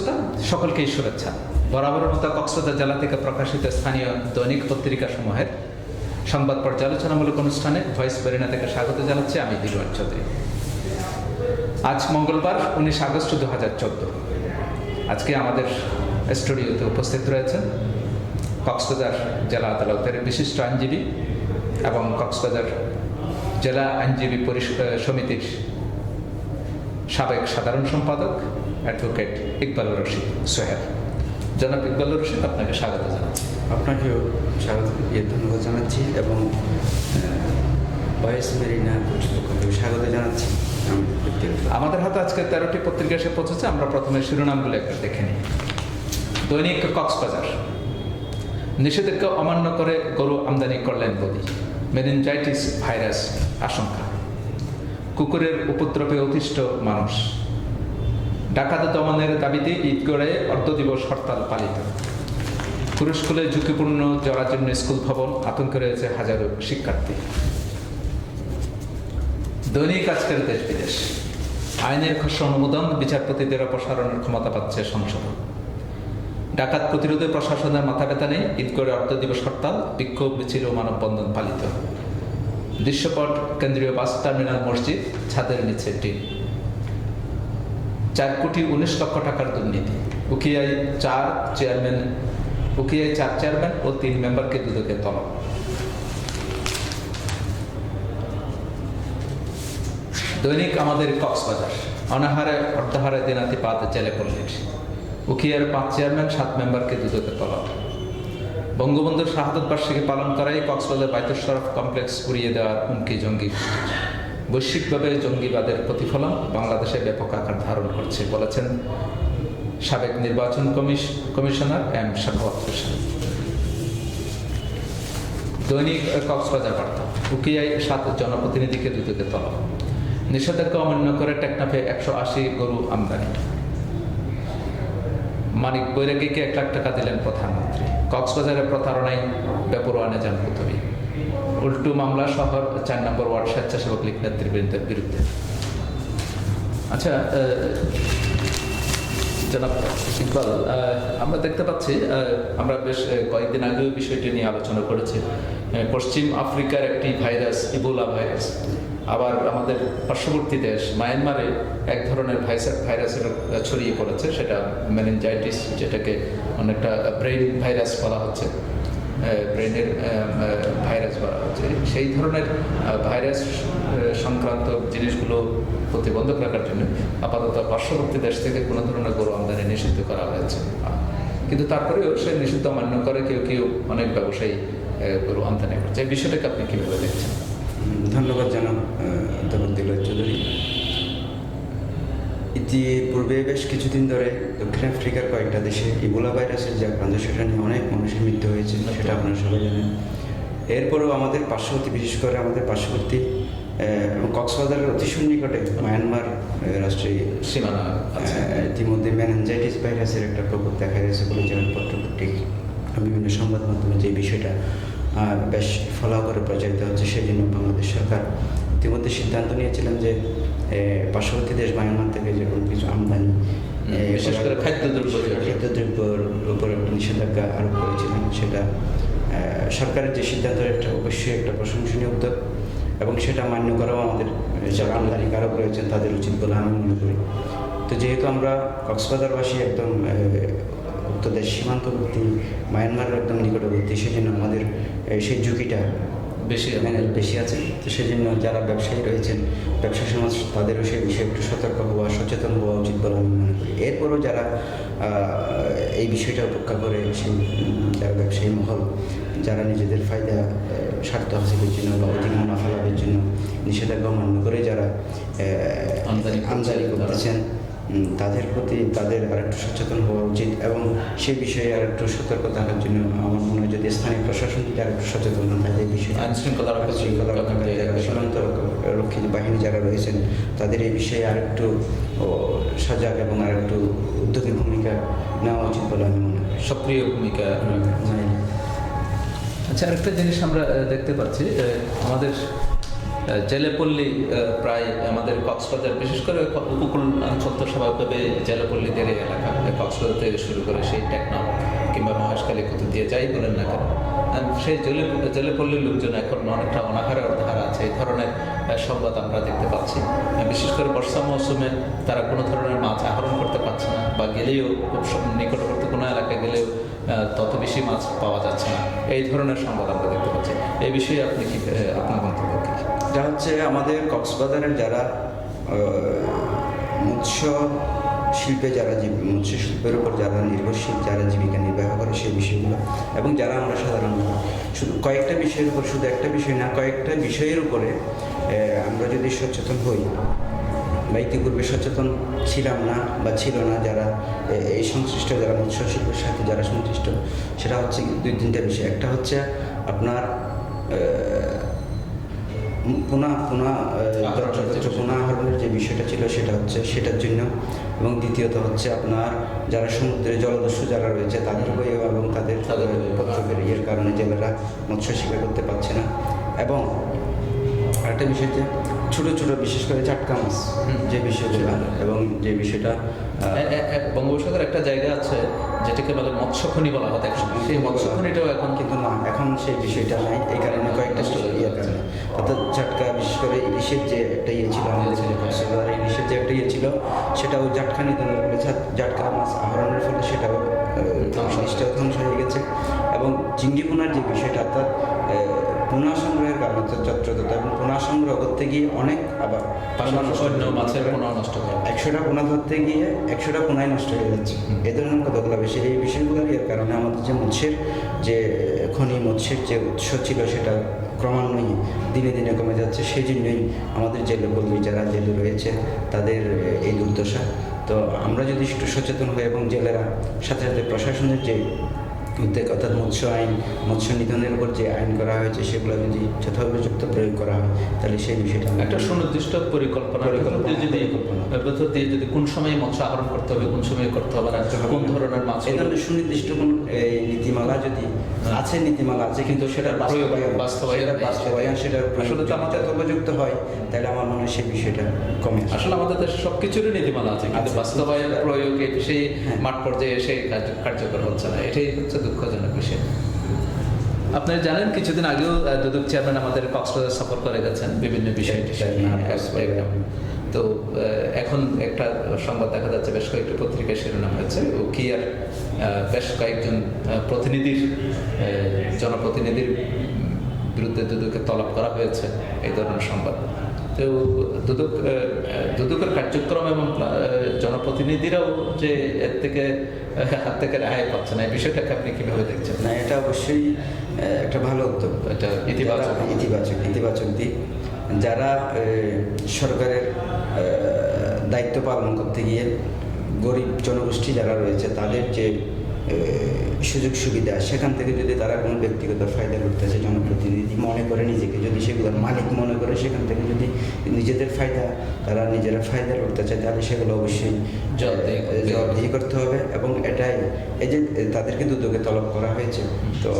শ্রোতা সকলকেই শুভেচ্ছা। বরাবরের মতো কক্সবাজার জেলা থেকে প্রকাশিত স্থানীয় দৈনিক পত্রিকা সমূহের সংবাদ পর্যালোচনামূলক অনুষ্ঠানে ভয়েস বেরিনা থেকে স্বাগত জানাচ্ছি আমি দিলওয়ার চৌধুরী। আজ মঙ্গলবার, উনিশ আগস্ট দু হাজার চোদ্দ। আজকে আমাদের স্টুডিওতে উপস্থিত রয়েছেন কক্সবাজার জেলা আদালতের বিশিষ্ট আইনজীবী এবং কক্সবাজার জেলা আইনজীবী পরিষ- সমিতির সাবেক সাধারণ সম্পাদক অ্যাডভোকেট ইকবাল রশিদ সোহেল। জনাব ইকবাল রশিদ আপনাকে স্বাগত জানাচ্ছি। আপনাকেও স্বাগত ধন্যবাদ জানাচ্ছি এবং ভয়েস মেরিনা কর্তৃপক্ষকেও স্বাগত জানাচ্ছি। আমাদের হাতে আজকে তেরোটি পত্রিকা এসে পৌঁছেছে আমরা প্রথমে শিরোনামগুলো একবার দেখে নিই। দৈনিক কক্সবাজার। নিষেধাজ্ঞা অমান্য করে গরু আমদানি করলেন মোদি। মেনিনজাইটিস ভাইরাস আশঙ্কা। কুকুরের উপদ্রবে অতিষ্ঠ মানুষ। ডাকাত দমনের দাবিতে ঈদ করে অর্ধ দিবস হরতাল পালিত। পুরস্কুলে ঝুঁকিপূর্ণ জরাজীর্ণ স্কুল ভবন আতঙ্কে রয়েছে হাজারো শিক্ষার্থী। দৈনিক আজকের দেশ বিদেশ। আইনের খসড়া অনুমোদন, বিচারপতিদের অপসারণের ক্ষমতা পাচ্ছে সংসদ ডাকাত প্রতিরোধে প্রশাসনের মাথা ব্যথা নেই ঈদগড়ে অর্ধ দিবস হরতাল, বিক্ষোভ, মিছিল ও মানববন্ধন পালিত। দৃশ্যপট, কেন্দ্রীয় বাস টার্মিনাল মসজিদ, ছাদের নিচে টিন। চার কোটি উনিশ লক্ষ টাকার দুর্নীতি। উকিয়াই চার চেয়ারম্যান, উকিয়াই চার চেয়ারম্যান ও তিন মেম্বারকে দুদকে তলব। দৈনিক আমাদের কক্সবাজার, অনাহারে অর্ধাহারে দিনাতিপাত জেলে পড়লেন উকিয়ার পাঁচ চেয়ারম্যান, সাত মেম্বারকে দুদকে তলব। বঙ্গবন্ধুর শাহাদত বার্ষিকী পালন করাই কক্সবাজার বাইতুল শরফ কমপ্লেক্স উড়িয়ে দেওয়ার হুমকি জঙ্গি। বৈশ্বিকভাবে জঙ্গিবাদের প্রতিফলন বাংলাদেশে ব্যাপক আকার ধারণ করছে, বলেছেন সাবেক নির্বাচন কমিশ কমিশনার এম শাখাওয়াত হোসেন। দৈনিক কক্সবাজার বার্তা উকিয়াই সাত জনপ্রতিনিধিকে দুদকে তলব। নিষেধাজ্ঞা অমান্য করে টেকনাফে একশো আশি গরু আমদানি। মানিক বৈরাগীকে এক লাখ টাকা দিলেন প্রধানমন্ত্রী। কক্সবাজারের প্রতারণায় বেপরোয়ানে যান প্রথমে উল্টু মামলা শহর চার নম্বর ওয়ার্ড স্বেচ্ছাসেবক লীগ নেতৃবৃন্দের বিরুদ্ধে। আচ্ছা জনাব ইকবাল আমরা দেখতে পাচ্ছি আমরা বেশ কয়েকদিন আগেও বিষয়টি নিয়ে আলোচনা করেছি। পশ্চিম আফ্রিকার একটি ভাইরাস, ইবোলা ভাইরাস। আবার আমাদের পার্শ্ববর্তী দেশ, মায়ানমারে এক ধরনের ভাইরাস ভাইরাসের ছড়িয়ে পড়েছে, সেটা মেনিনজাইটিস, যেটাকে অনেকটা ব্রেন ভাইরাস বলা হচ্ছে। ব্রেনের ভাইরাস বলা হচ্ছে সেই ধরনের ভাইরাস সংক্রান্ত জিনিসগুলো প্রতিবন্ধক রাখার জন্য আপাতত পার্শ্ববর্তী দেশ থেকে কোনো ধরনের গরু আমদানি নিষিদ্ধ করা হয়েছে। কিন্তু তারপরেও সে নিষিদ্ধ মান্য করে কেউ কেউ অনেক ব্যবসায়ী গরু আমদানি করছে। এই বিষয়টাকে আপনি কীভাবে দেখছেন? ধন্যবাদ জানাব অধ্যাপক চৌধুরী। ইতিপূর্বে বেশ কিছুদিন ধরে দক্ষিণ আফ্রিকার কয়েকটা দেশে ইবোলা ভাইরাসের যে আক্রান্ত সেটা নিয়ে অনেক মানুষের মৃত্যু হয়েছে সেটা আপনারা সবাই জানেন। এরপরেও আমাদের পার্শ্ববর্তী বিশেষ করে আমাদের পার্শ্ববর্তী কক্সবাজারের অতি সন্নিকটে মায়ানমার রাষ্ট্রে সীমানা ইতিমধ্যে ম্যানেঞ্জাইটিস ভাইরাসের একটা প্রকোপ দেখা গেছে বলে যেমন পত্রপত্রিক বিভিন্ন সংবাদ মাধ্যমে যে বিষয়টা বেশ ফলাও করে প্রচারিত হচ্ছে সেই জন্য বাংলাদেশ সরকার ইতিমধ্যে সিদ্ধান্ত নিয়েছিলেন যে পার্শ্ববর্তী দেশ মায়ানমার থেকে যে কোনো কিছু আমদানি বিশেষ করে খাদ্যদ্রব্য যেটা। খাদ্যদ্রব্যের উপর একটা নিষেধাজ্ঞা আরোপ করেছিলেন সেটা সরকারের যে সিদ্ধান্ত একটা অবশ্যই একটা প্রশংসনীয় উদ্যোগ এবং সেটা মান্য করাও আমাদের যারা আমদানিকারক রয়েছেন তাদের উচিত বলে আমি মনে করি তো যেহেতু আমরা কক্সবাজারবাসী একদম উত্তর দেশ সীমান্তবর্তী মায়ানমারের একদম নিকটবর্তী সেজন্য আমাদের সেই ঝুঁকিটা বেশি মানে বেশি আছে। তো সেজন্য যারা ব্যবসায়ী রয়েছেন ব্যবসা সমাজ তাদেরও সেই বিষয়ে একটু সতর্ক হওয়া সচেতন হওয়া উচিত বলে আমি মনে করি। এরপরও যারা এই বিষয়টা উপেক্ষা করে সেই যারা ব্যবসায়ী মহল যারা নিজেদের ফায়দা স্বার্থ হাসিলের জন্য বা অধিক মুনাফা লাভের জন্য নিষেধাজ্ঞা মান্য করে যারা আমদানি করতেছেন তাদের প্রতি তাদের আরেকটু সচেতন হওয়া উচিত এবং সেই বিষয়ে আরেকটু সতর্ক থাকার জন্য আমার মনে হয় যদি স্থানীয় প্রশাসন যদি আরেকটু সচেতন না থাকে এই বিষয়ে আইন শৃঙ্খলা রক্ষা শৃঙ্খলা রক্ষাকারী সীমান্ত রক্ষী বাহিনী যারা রয়েছেন তাদের এই বিষয়ে আরেকটু সজাগ এবং আরেকটু উদ্যোগী ভূমিকা নেওয়া উচিত বলে আমি মনে করি। সক্রিয় ভূমিকা মানে আচ্ছা আরেকটা জিনিস আমরা দেখতে পাচ্ছি আমাদের জেলেপল্লী আহ, প্রায় আমাদের কক্সবাজার বিশেষ করে উপকূল অঞ্চল তো স্বাভাবিকভাবে জেলেপল্লীদের এলাকা। কক্সবাজার থেকে শুরু করে সেই টেকনাফ কিংবা মহেশখালী কুতু দিয়ে যাই বলেন না কেন সেই জেলে জেলেপল্লীর লোকজন এখন অনেকটা অনাহারের ধারা আছে। এই ধরনের সংবাদ আমরা দেখতে পাচ্ছি। বিশেষ করে বর্ষা মৌসুমে তারা কোনো ধরনের মাছ আহরণ করতে পারছে না বা গেলেও খুব নিকটবর্তী কোনো এলাকায় গেলেও তত বেশি মাছ পাওয়া যাচ্ছে না। এই ধরনের সংবাদ আমরা দেখতে পাচ্ছি। এই বিষয়ে আপনি কি আপনার মন্তব্য? যা হচ্ছে আমাদের কক্সবাজারের যারা মৎস্য শিল্পে যারা মৎস্য শিল্পের উপর যারা নির্ভরশীল, যারা জীবিকা নির্বাহ করে সেই বিষয়গুলো, এবং যারা আমরা সাধারণত শুধু কয়েকটা বিষয়ের উপর, শুধু একটা বিষয় না, কয়েকটা বিষয়ের উপরে আমরা যদি সচেতন হই, বা ইতিপূর্বে সচেতন ছিলাম না, বা ছিল না যারা এই সংশ্লিষ্ট যারা মৎস্য শিল্পের সাথে যারা সংশ্লিষ্ট, সেটা হচ্ছে দুই তিনটা বিষয়। একটা হচ্ছে আপনার পুনা পুনা আহরণের যে বিষয়। পুনা আহরণের যে বিষয়টা ছিল সেটা হচ্ছে সেটার জন্য এবং দ্বিতীয়ত হচ্ছে আপনার যারা সমুদ্রে জলদস্যু যারা রয়েছে তাদের হয়ে এবং তাদের। পত্রকের ইয়ের কারণে জেলেরা মৎস্য শিকার করতে পারছে না এবং আরেকটা বিষয় যে ছোটো ছোটো বিশেষ করে চাটকা মাছ। যে বিষয়গুলো। এবং যে বিষয়টা বঙ্গোপসাগর একটা জায়গা আছে যেটাকে বলে মৎস্যখনি বলা হতো একসময় সেই মৎস্যখনিটাও এখন কিন্তু না এখন সেই বিষয়টা নাই। এই কারণে কয়েকটা ইয়ের কারণে অর্থাৎ চাটকা বিশেষ করে ইলিশের যে একটা ইয়ে ছিল আমাদের ছিল, হ্যাঁ। ইলিশের যে একটা ইয়ে ছিল সেটাও জাটকা নিধনের ফলে জাটকা মাছ আহরণের ফলে সেটাও ধ্বংস হয়ে গেছে। এবং চিংড়ি পোনার যে বিষয়টা অর্থাৎ পোনা সংগ্রহের কারণে যত্রততা এবং পোনা সংগ্রহ করতে গিয়ে অনেক আবার মাছের নষ্ট করে একশোটা পোনা ধরতে গিয়ে একশোটা পোনাই নষ্ট হয়ে যাচ্ছে। এই ধরনের কতগুলো বেশি। এই বিষয়গুলোর এর কারণে আমাদের যে মৎস্যের যে খনি মৎস্যের যে উৎস ছিল সেটা ক্রমান্বয়ে দিনে দিনে কমে যাচ্ছে। সেই জন্যই আমাদের জেলে কর্মী যারা জেলে রয়েছে তাদের এই দুর্দশা। তো আমরা যদি একটু সচেতন হই এবং জেলেরা সাথে সাথে প্রশাসনের যে অর্থাৎ মৎস্য আইন মৎস্য নিধনের উপর যে আইন করা হয়েছে সেগুলো যদি যথাযথ প্রয়োগ করা হয় তাহলে সেই বিষয়টা একটা সুনির্দিষ্ট পরিকল্পনা যদি। দিয়ে যদি কোন সময় মৎস্য আহরণ করতে হবে কোন সময় করতে হবে কোন ধরনের মাছ এই ধরনের সুনির্দিষ্ট কোন নীতিমালা যদি আছে নীতিমালা আছে কিন্তু সেটা বাস্তবায়ন বাস্তবায়ন সেটা। আসলে তো আমাদের- উপযুক্ত হয়। তাহলে আমার মনে হয় সেই বিষয়টা কমে আসলে আমাদের দেশে সবকিছুরই নীতিমালা আছে কিন্তু। বাস্তবায়ন প্রয়োগ এই হ্যাঁ। মাঠ পর্যায়ে এসে কার্যকর হচ্ছে না। এটাই হচ্ছে দুঃখজনক বিষয়। আপনারা জানেন কিছুদিন আগেও দুদক চেয়ারম্যান আমাদের কক্সবাজার সফর করে গেছেন বিভিন্ন বিষয় তো এখন একটা সংবাদ দেখা যাচ্ছে বেশ কয়েকটি পত্রিকায় শিরোনাম হয়েছে। ও কি আর বেশ কয়েকজন প্রতিনিধির জনপ্রতিনিধির বিরুদ্ধে দুদুকে তলব করা হয়েছে এই ধরনের সংবাদ। তো দুদক দুদকের কার্যক্রম এবং জনপ্রতিনিধিরাও যে এর থেকে হাত থেকে রেহাই পাচ্ছে না এই বিষয়টাকে আপনি কীভাবে দেখছেন? না এটা অবশ্যই একটা ভালো উদ্যোগ। এটা ইতিবাচক। ইতিবাচক ইতিবাচক দিক। যারা সরকারের দায়িত্ব পালন করতে গিয়ে গরিব জনগোষ্ঠী যারা রয়েছে তাদের যে সুযোগ সুবিধা সেখান থেকে যদি তারা কোনো ব্যক্তিগত ফায়দা করতেছে জনপ্রতিনিধি মনে করে নিজেকে যদি সেগুলোর মালিক মনে করে সেখান থেকে যদি নিজেদের ফায়দা তারা নিজেরা ফায়দা করতে চায় তাহলে সেগুলো অবশ্যই জবাবদিহি করতে হবে। জবাবদিহি করতে হবে এবং এটাই এই যে তাদেরকে দুদকে তলব করা হয়েছে তো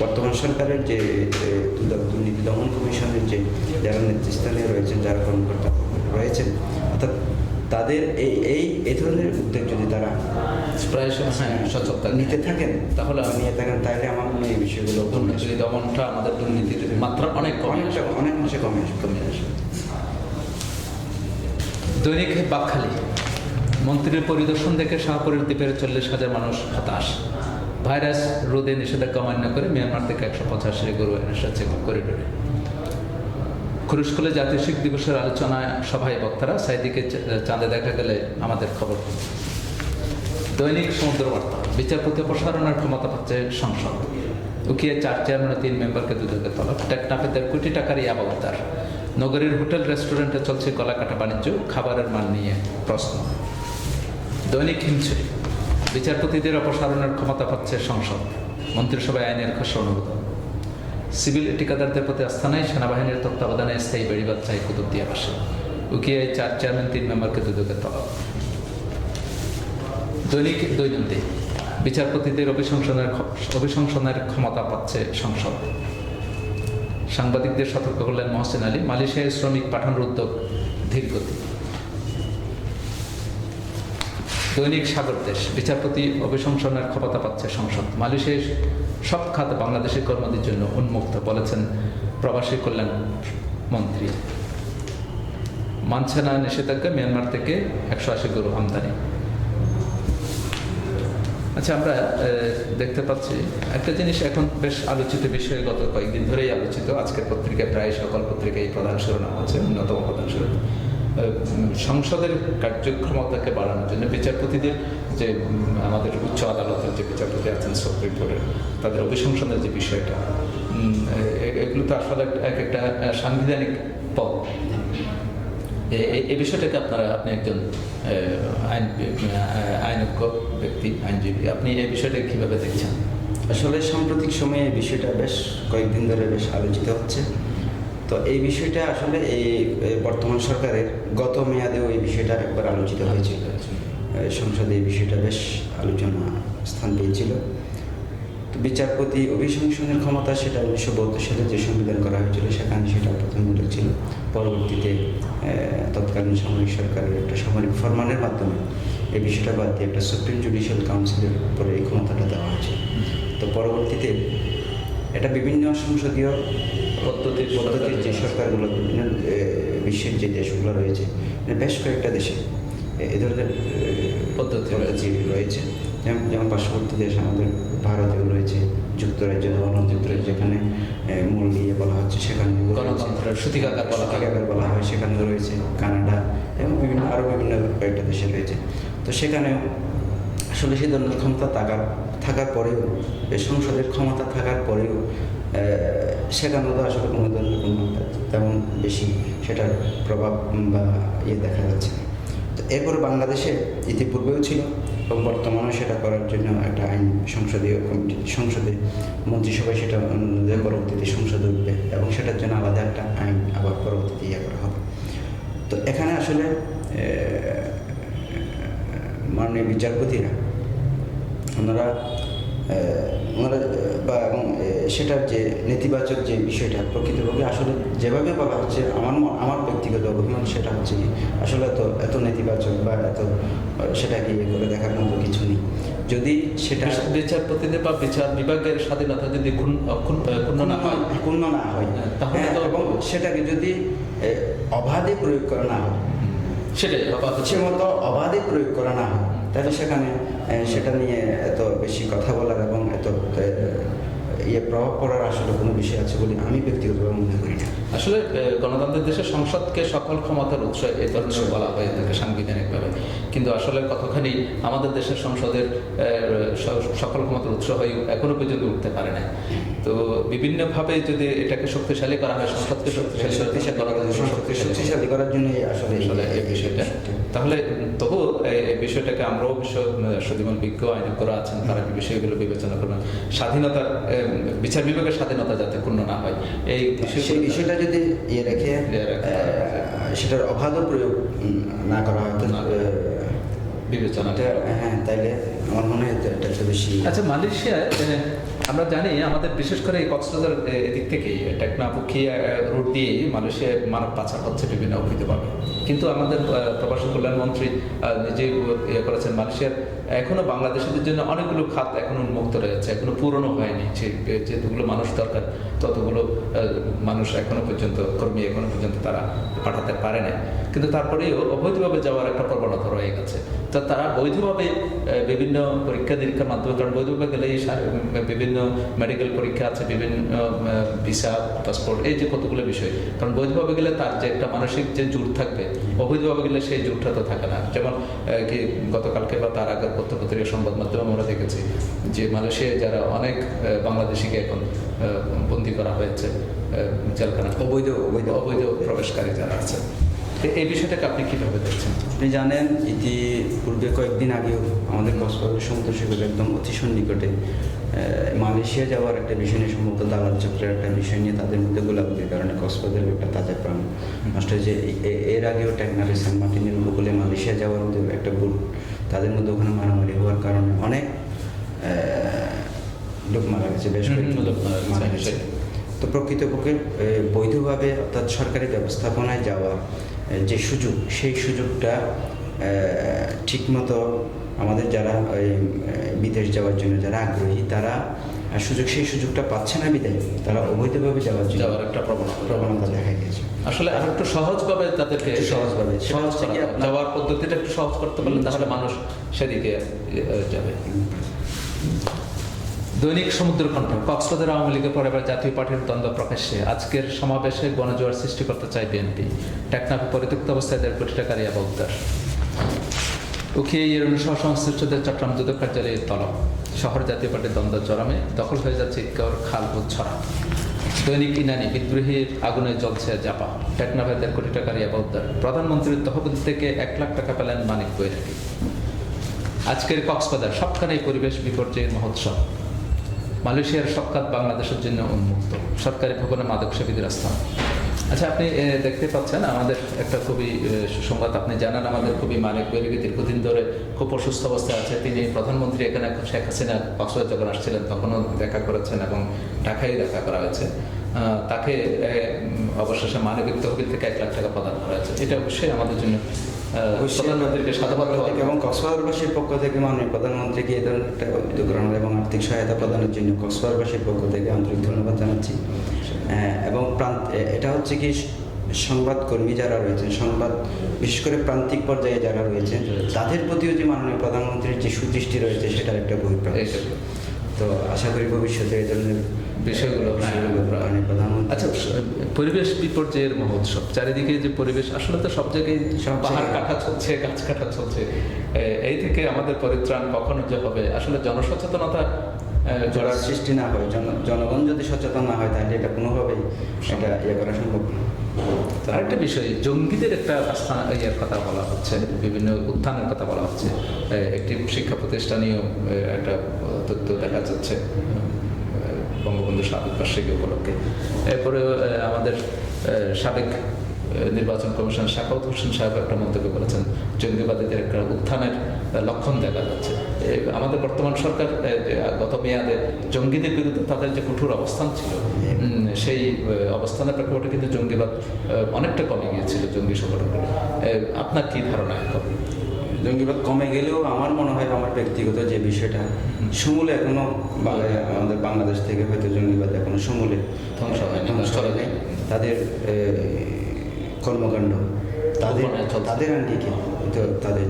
বর্তমান সরকারের যে দুর্নীতি দমন কমিশনের যে যারা নেতৃস্থানীয় রয়েছেন যারা কর্মকর্তা রয়েছেন অর্থাৎ তাদের এই এই এই ধরনের উদ্যোগ যদি তারা প্রায় হ্যাঁ নিতে থাকেন তাহলে বা নিয়ে থাকেন তাহলে আমার মনে হয় এই বিষয়গুলো দুর্নীতি দমনটা আমাদের দুর্নীতির মাত্রা অনেক কমে অনেকটা অনেক অংশে কমে কমে আসবে। দৈনিক বাকখালী মন্ত্রীর পরিদর্শন দেখে শাহপুরের দ্বীপের চল্লিশ হাজার মানুষ হতাশ। ভাইরাস রোদে নিষেধাজ্ঞা মান্য করে মিয়ানমার থেকে একশো পঁচাশি গরু এসেছে করিডোরে। খুরুশকুলে জাতীয় শিখ দিবসের আলোচনায় সভায় বক্তারা সাইদিকে চাঁদে দেখা গেলে আমাদের খবর দৈনিক সমুদ্র বার্তা বিচারপতি অপসারণের ক্ষমতা পাচ্ছে সংসদ। উকিয়ে চার চেয়ারম্যান তিন মেম্বারকে দুদকে তলব। টেকনাফে দেড় কোটি টাকার ইয়াবা উদ্ধার নগরীর হোটেল, রেস্টুরেন্টে চলছে কলাকাটা বাণিজ্য, খাবারের মান নিয়ে প্রশ্ন। দৈনিক হিমছড়ি। বিচারপতিদের অপসারণের ক্ষমতা পাচ্ছে সংসদ, মন্ত্রিসভায় আইনের খসড়া অনুমোদন। সিভিল ঠিকাদারদের প্রতি আস্থা নেই, সেনাবাহিনীর তত্ত্বাবধানে স্থায়ী বেড়িবাদ চাই কুতুবদিয়াবাসী উকিয়ে চার চেয়ারম্যান, তিন মেম্বারকে দুদকে তলব। দৈনিক দৈনন্দিন, বিচারপতিদের অভিশংসনের অভিশংসনের ক্ষমতা পাচ্ছে সংসদ। সাংবাদিকদের সতর্ক করলেন মহসেন আলী, মালয়েশিয়ায় শ্রমিক পাঠানোর উদ্যোগ ধীরগতি। দৈনিক সাগর দেশ, বিচারপতি অভিশংসনের ক্ষমতা পাচ্ছে সংসদ। মালয়েশিয়ার সব খাত বাংলাদেশের কর্মীদের জন্য উন্মুক্ত, বলেছেন প্রবাসী কল্যাণ মন্ত্রী। মানছে না নিষেধাজ্ঞা মিয়ানমার থেকে একশো আশি গরু আমদানি। আচ্ছা আমরা দেখতে পাচ্ছি একটা জিনিস এখন বেশ আলোচিত বিষয়ে গত কয়েকদিন ধরেই আলোচিত। আজকের পত্রিকায় প্রায় সকল পত্রিকায় প্রধান শিরোনাম আছে, অন্যতম প্রধান শিরোনাম। সংসদের কার্যক্ষমতাকে বাড়ানোর জন্য বিচারপতিদের যে আমাদের উচ্চ আদালতের যে বিচারপতি আছেন সুপ্রিম কোর্টের, তাদের অভিশংসনের যে বিষয়টা এগুলো তো আসলে এক- এক একটা সাংবিধানিক পদ এই বিষয়টাকে আপনারা, আপনি একজন আইন আইনজ্ঞ ব্যক্তি, আইনজীবী, আপনি এই বিষয়টাকে কীভাবে দেখছেন? আসলে সাম্প্রতিক সময়ে এই বিষয়টা বেশ কয়েকদিন ধরে বেশ আলোচিত হচ্ছে। তো এই বিষয়টা আসলে এই বর্তমান সরকারের গত মেয়াদেও এই বিষয়টা একবার আলোচিত হয়েছিল। সংসদে এই বিষয়টা বেশ আলোচনা স্থান পেয়েছিল। তো বিচারপতি অভিশংসনের ক্ষমতা সেটা উনিশশো বহাত্তর সালে যে সংবিধান করা হয়েছিল সেখানে সেটা প্রথম উল্লেখ ছিল। পরবর্তীতে তৎকালীন সামরিক সরকারের একটা সামরিক ফরমানের মাধ্যমে এই বিষয়টা বাদ দিয়ে একটা সুপ্রিম জুডিশিয়াল কাউন্সিলের উপরে এই ক্ষমতাটা দেওয়া হয়েছে। তো পরবর্তীতে এটা বিভিন্ন সংসদীয় পদ্ধতির পদ্ধতির যে সরকারগুলো বিভিন্ন বিশ্বের যে দেশগুলো রয়েছে বেশ কয়েকটা দেশে এ- ধরনের পদ্ধতি রয়েছে। যেমন যেমন পার্শ্ববর্তী দেশ আমাদের ভারতেও রয়েছে যুক্তরাজ্য ধরুন যুক্তরাজ্য যেখানে মূল দিয়ে বলা হচ্ছে সেখানে গণতন্ত্রের সূতিকাগার বলা হয়। সূতিকাগার বলা হয় সেখানেও রয়েছে কানাডা এবং বিভিন্ন আরও বিভিন্ন কয়েকটা দেশে রয়েছে। তো সেখানেও আসলে সেই ধরনের ক্ষমতা থাকার থাকার পরেও সংসদের ক্ষমতা থাকার পরেও আহ, সেখানেও তো আসলে কোনো ধরনের কোনো তেমন বেশি সেটার প্রভাব বা ইয়ে দেখা যাচ্ছে তো এরপর বাংলাদেশে ইতিপূর্বেও ছিল এবং বর্তমানেও সেটা করার জন্য একটা আইন সংসদীয় কমিটি সংসদে মন্ত্রিসভায় সেটা অনুমোদন পরবর্তীতে সংসদে উঠবে এবং সেটার জন্য আলাদা একটা আইন আবার পরবর্তীতে ইয়ে করা হবে। তো এখানে আসলে মাননীয় বিচারপতিরা ওনারা ওনারা বা এবং সেটার যে নেতিবাচক যে বিষয়টা প্রকৃতপক্ষে আসলে যেভাবে বলা হচ্ছে আমার আমার ব্যক্তিগত অভিমান সেটা হচ্ছে কি আসলে এত এত নেতিবাচক বা এত সেটাকে ইয়ে করে দেখার মতো কিছু নেই। যদি সেটা বিচারপতিদের বা বিচার বিভাগের স্বাধীনতা যদি ক্ষুণ্ণ ক্ষুণ্ণ- ক্ষুণ্ণ না হয়। পূর্ণ না হয়। হ্যাঁ, তাহলে হ্যাঁ, এবং সেটাকে যদি অবাধে প্রয়োগ করা না হয় সেটাই সে মতো অবাধে প্রয়োগ করা না হয় তাহলে সেখানে সেটা নিয়ে এত বেশি কথা বলার এবং এত ইয়ে প্রভাব পড়ার আসলে কোনো বিষয় আছে বলে আমি ব্যক্তিগতভাবে মনে করি না। আসলে আহ, গণতন্ত্রের দেশে সংসদকে সকল ক্ষমতার উৎস এই ধরনের বলা হয়ে থাকে সাংবিধানিকভাবে। কিন্তু আসলে কতখানি আমাদের দেশের সংসদের সকল ক্ষমতার উৎস হয়ে এখনও পর্যন্ত উঠতে পারে না তো বিভিন্নভাবে যদি এটাকে শক্তিশালী করা হয় সংসদকে শক্তিশালী শক্তিশালী করার জন্য শক্তিশালী করা হয়। শক্তিশালী করার জন্য আসলে আসলে এই বিষয়টা। তাহলে তবু এই- বিষয়টাকে আমরাও বিশ্ব সুদীমন বিজ্ঞ আইনজ্ঞরা আছেন তারা বিষয়গুলো বিবেচনা করবেন? স্বাধীনতার বিচার বিভাগের স্বাধীনতা যাতে ক্ষুণ্ণ না হয় এই সেই বিষয়টা যদি ইয়ে রেখে ইয়ে সেটার অবাধ প্রয়োগ না করা হয় বিবেচনা হ্যাঁ তাইলে আমার মনে হয় এটা একটা বেশি আচ্ছা মালয়েশিয়ায় আমরা জানি আমাদের বিশেষ করে এই কক্সবাজার এদিক থেকেই টেকনাপুখি রুট দিয়ে মালয়েশিয়ায় মানব পাচার হচ্ছে বিভিন্ন অবৈধভাবে। কিন্তু আমাদের প্রবাসী কল্যাণ মন্ত্রী আহ, নিজেই ইয়ে করেছেন মালয়েশিয়ার। এখনও বাংলাদেশিদের জন্য অনেকগুলো খাত এখনও উন্মুক্ত রয়েছে এখনও পূরণও হয়নি যে- যেগুলো মানুষ দরকার। ততগুলো মানুষ এখনও পর্যন্ত, কর্মী এখনও পর্যন্ত তারা পাঠাতে পারে না কিন্তু তারপরেও অবৈধভাবে যাওয়ার একটা প্রবণতা রয়ে গেছে। তো তারা বৈধভাবে বিভিন্ন পরীক্ষা নিরীক্ষার মাধ্যমে, কারণ বৈধভাবে গেলে বিভিন্ন মেডিকেল পরীক্ষা আছে, বিভিন্ন ভিসা পাসপোর্ট এই যে কতগুলো বিষয়। কারণ বৈধভাবে গেলে তার যে একটা মানসিক যে জোর থাকবে, অবৈধভাবে গেলে সেই জোরটা তো থাকে না। যেমন কি গতকালকে বা তার আগের পত্রপত্রিকা সংবাদ মাধ্যমে আমরা দেখেছি যে মালয়েশিয়ায় যারা অনেক বাংলাদেশিকে এখন বন্দী করা হয়েছে জেলখানা অবৈধ অবৈধ অবৈধ প্রবেশকারী যারা আছে। এই বিষয়টাকে আপনি কীভাবে দেখছেন? আপনি জানেন ইতিপূর্বে কয়েকদিন আগেও আমাদের কক্সবাজার সমুদ্র সৈকতের একদম অতি সন্নিকটে মালয়েশিয়া যাওয়ার একটা বিষয় নিয়ে সম্ভবত দালাল চক্রের একটা বিষয় নিয়ে তাদের মধ্যে গোলাগুলির কারণে কক্সবাজারের একটা তাজা প্রাণ নষ্ট হয়েছে। এর আগেও টেকনারে সেন্ট মার্টিনের উপকূলে মালয়েশিয়া যাওয়ার মধ্যে একটা বুট তাদের মধ্যে ওখানে মারামারি হওয়ার কারণে অনেক লোক মারা গেছে বেশ কয়েকজন লোক মারা গেছে। তো প্রকৃতপক্ষে বৈধভাবে অর্থাৎ সরকারি ব্যবস্থাপনায় যাওয়া যে সুযোগ সেই সুযোগটা ঠিকমতো আমাদের যারা ওই, বিদেশ যাওয়ার জন্য যারা আগ্রহী তারা সুযোগ সেই সুযোগটা পাচ্ছে না বিদায় তারা অবৈধভাবে যাওয়ার জন্য যাওয়ার একটা প্রবণতা প্রবণতা দেখা গেছে আসলে আর একটু সহজভাবে তাদেরকে সহজভাবে। সহজ হচ্ছে করা কি দরকার। আপনার- যাওয়ার পদ্ধতিটা একটু সহজ করতে পারলে তাহলে মানুষ সেদিকে যাবে দৈনিক সমুদ্র কণ্ঠ কক্সবাজার আওয়ামী লীগের পরে এবার জাতীয় পার্টির দ্বন্দ্ব প্রকাশ্যে। আজকের সমাবেশে গণজোয়ার সৃষ্টি করতে চায় বিএনপি। টেকনাফে পরিত্যক্ত অবস্থায় দেড় কোটি টাকা রিয়া উদ্ধার। উখিয়ে ইয়েরুন সহ সংশ্লিষ্টদের চট্টগ্রাম দুদক কার্যালয়ের তলব। শহর জাতীয় পার্টির দ্বন্দ্ব চরমে, দখল হয়ে যাচ্ছে ইটকাওয়ার খাল ও ছড়া। দৈনিক ইনানি বিদ্রোহীর আগুনে জ্বলছে জাপা। টেকনাফে দেড় কোটি টাকা রিয়া উদ্ধার। প্রধানমন্ত্রীর তহবিল থেকে এক লাখ টাকা পেলেন মানিক বৈরাগী। আজকের কক্সবাজার সবখানে পরিবেশ বিপর্যয়ের মহোৎসব। মালয়েশিয়ার সবকাত বাংলাদেশের জন্য উন্মুক্ত। সরকারি ভবনে মাদক সেবীদের স্থান আচ্ছা আপনি দেখতে পাচ্ছেন, আমাদের একটা খুবই সুসংবাদ আপনি জানান, আমাদের খুবই মানিক বৈরাগী দীর্ঘদিন ধরে খুব অসুস্থ অবস্থায় আছে। তিনি প্রধানমন্ত্রী, এখানে শেখ হাসিনা কক্সবাজার যখন আসছিলেন, তখনও দেখা করেছেন এবং ঢাকায় দেখা করা হয়েছে। তাকে অবশেষে মানবিক তহবিল থেকে এক লাখ টাকা প্রদান করা হয়েছে। এটা অবশ্যই আমাদের জন্য প্রধানমন্ত্রীকে সাধুবাদ এবং কক্সবাজারবাসীর পক্ষ থেকে মাননীয় প্রধানমন্ত্রীকে ধরনের একটা উদ্যোগ গ্রহণ এবং আর্থিক সহায়তা প্রদানের জন্য কক্সবাজারবাসীর পক্ষ থেকে আন্তরিক ধন্যবাদ জানাচ্ছি। এবং প্রান্ত এটা হচ্ছে কি সংবাদকর্মী যারা রয়েছেন সংবাদ বিশেষ করে প্রান্তিক পর্যায়ে যারা রয়েছেন তাদের প্রতিও যে মাননীয় প্রধানমন্ত্রীর যে সুদৃষ্টি রয়েছে সেটার একটা বহিঃপ্রকাশ। তো আশা করি ভবিষ্যতে এই ধরনের বিষয়গুলো প্রধানমন্ত্রী আচ্ছা পরিবেশ বিপর্যয়ের মহোৎসব চারিদিকে যে পরিবেশ আসলে তো সব জায়গায় পাহাড় কাটা চলছে গাছ কাটা চলছে। এই থেকে আমাদের পরিত্রাণ কখনো যে হবে আসলে জনসচেতনতা জড়ার সৃষ্টি না হয়। জন জনগণ যদি সচেতন না হয় তাহলে এটা কোনোভাবেই এটা ইয়ে করা সম্ভব না। আরেকটা বিষয় জঙ্গিদের একটা আস্থা ইয়ের কথা বলা হচ্ছে বিভিন্ন উত্থানের কথা বলা হচ্ছে। একটি শিক্ষা প্রতিষ্ঠানীয় একটা তথ্য দেখা যাচ্ছে বঙ্গবন্ধু সাবেক বার্ষিকী উপলক্ষে। এরপরে আমাদের সাবেক নির্বাচন কমিশন শাকাউত হোসেন সাহেব একটা মন্তব্য করেছেন জঙ্গিবাদীদের একটা উত্থানের লক্ষণ দেখা যাচ্ছে। আমাদের বর্তমান সরকার গত মেয়াদে জঙ্গিদের বিরুদ্ধে তাদের যে কঠোর অবস্থান ছিল সেই অবস্থানের প্রেক্ষাপটে কিন্তু জঙ্গিবাদ অনেকটা কমে গিয়েছিল জঙ্গি সংগঠনগুলো। আপনার কি ধারণা এখন? জঙ্গিবাদ কমে গেলেও আমার মনে হয় আমার ব্যক্তিগত যে বিষয়টা সমূলে এখনও আমাদের বাংলাদেশ থেকে হয়তো জঙ্গিবাদ এখনও সমূলে ধ্বংস হয় ধ্বংস। তাদের কর্মকাণ্ড তাদের। তাদের আঙ্গিকে তো তাদের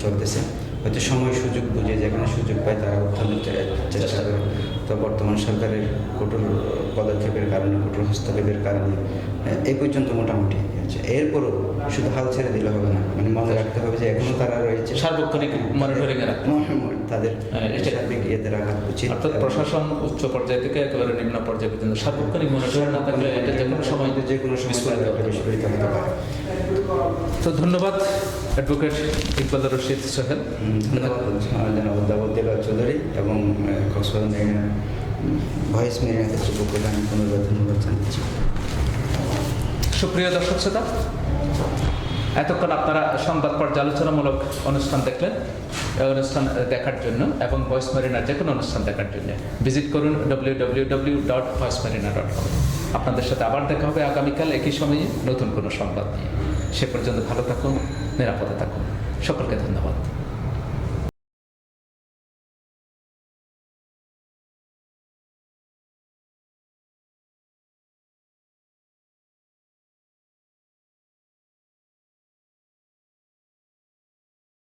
চলতেছে। হয়তো সময় সুযোগ বুঝে যেখানে সুযোগ পায় তারা উত্থানের চেষ্টা করে। তো বর্তমান সরকারের কঠোর পদক্ষেপের কারণে কঠোর হস্তক্ষেপের কারণে এ, এই পর্যন্ত মোটামুটি। এরপরও শুধু হাল ছেড়ে দিলে হবে না। মানে মনে রাখতে হবে যে এখনও তারা রয়েছে। সার্বক্ষণিক মনিটরিং এ রাখতে হবে। তাদের হ্যাঁ, সার্বিক ইয়েতে রাখা উচিত। অর্থাৎ প্রশাসন উচ্চ পর্যায় থেকে একেবারে নিম্ন পর্যায় পর্যন্ত সার্বক্ষণিক মনিটরিং না থাকলে এটা যে কোনো সময় যে কোনো বিস্ফোরিত হতে পারে। বিস্ফোরিত হতে পারে। তো ধন্যবাদ অ্যাডভোকেট ইকবাল রশিদ সোহেল। ধন্যবাদ দাবুদ্দিল্লা চৌধুরী এবং কক্সবাজার ভয়েস আমি পুনর্বার ধন্যবাদ জানাচ্ছি। সুপ্রিয় দর্শক শ্রোতা, এতক্ষণ আপনারা সংবাদ পর্যালোচনামূলক অনুষ্ঠান দেখলেন। অনুষ্ঠান দেখার জন্য এবং ভয়েস মেরিনার যে কোনো অনুষ্ঠান দেখার জন্য ভিজিট করুন W W W dot voice marina dot com আপনাদের সাথে আবার দেখা হবে আগামীকাল একই সময়ে নতুন কোনো সংবাদ নিয়ে। সে পর্যন্ত ভালো থাকুন, নিরাপদে থাকুন। সকলকে ধন্যবাদ।